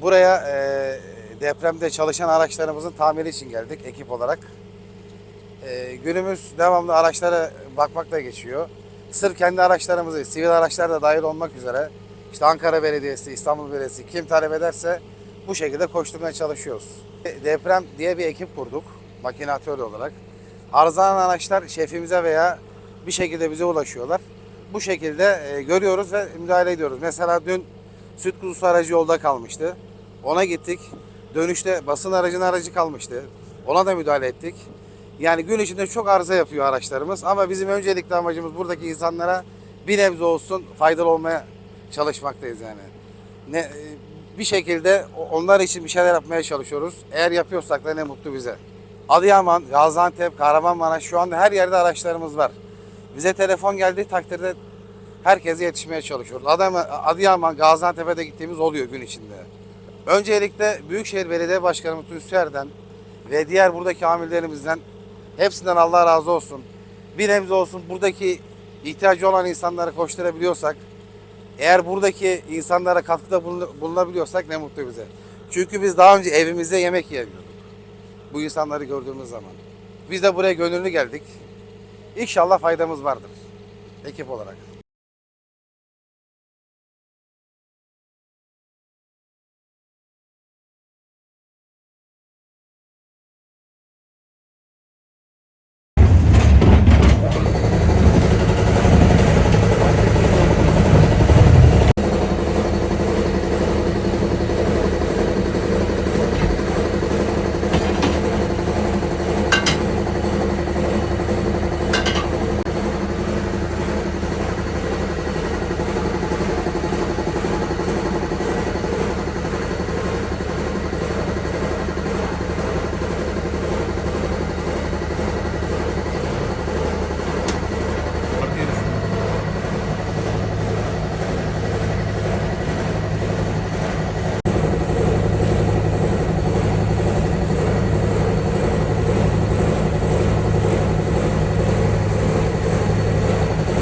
Buraya e, depremde çalışan araçlarımızın tamiri için geldik ekip olarak. E, günümüz devamlı araçlara bakmakla geçiyor. Sırf kendi araçlarımızı, sivil araçlar da dahil olmak üzere işte Ankara Belediyesi, İstanbul Belediyesi kim talep ederse bu şekilde koşturmaya çalışıyoruz. Deprem diye bir ekip kurduk makinatör olarak. Arızalan araçlar şefimize veya bir şekilde bize ulaşıyorlar. Bu şekilde e, görüyoruz ve müdahale ediyoruz. Mesela dün süt kuzusu aracı yolda kalmıştı. Ona gittik. Dönüşte basın aracının aracı kalmıştı. Ona da müdahale ettik. Yani gün içinde çok arıza yapıyor araçlarımız ama bizim öncelikli amacımız buradaki insanlara bir nebze olsun faydalı olmaya çalışmaktayız yani. Ne e, bir şekilde onlar için bir şeyler yapmaya çalışıyoruz. Eğer yapıyorsak da ne mutlu bize. Adıyaman, Gaziantep, Kahramanmaraş şu anda her yerde araçlarımız var. Bize telefon geldiği takdirde herkese yetişmeye çalışıyoruz. Adıyaman, Adıyaman Gaziantep'e de gittiğimiz oluyor gün içinde. Öncelikle Büyükşehir Belediye Başkanımız Tünsüer'den ve diğer buradaki amirlerimizden hepsinden Allah razı olsun. Bir nebze olsun buradaki ihtiyacı olan insanları koşturabiliyorsak, eğer buradaki insanlara katkıda bulun- bulunabiliyorsak ne mutlu bize. Çünkü biz daha önce evimizde yemek yiyemiyorduk. Bu insanları gördüğümüz zaman. Biz de buraya gönüllü geldik. İnşallah faydamız vardır ekip olarak.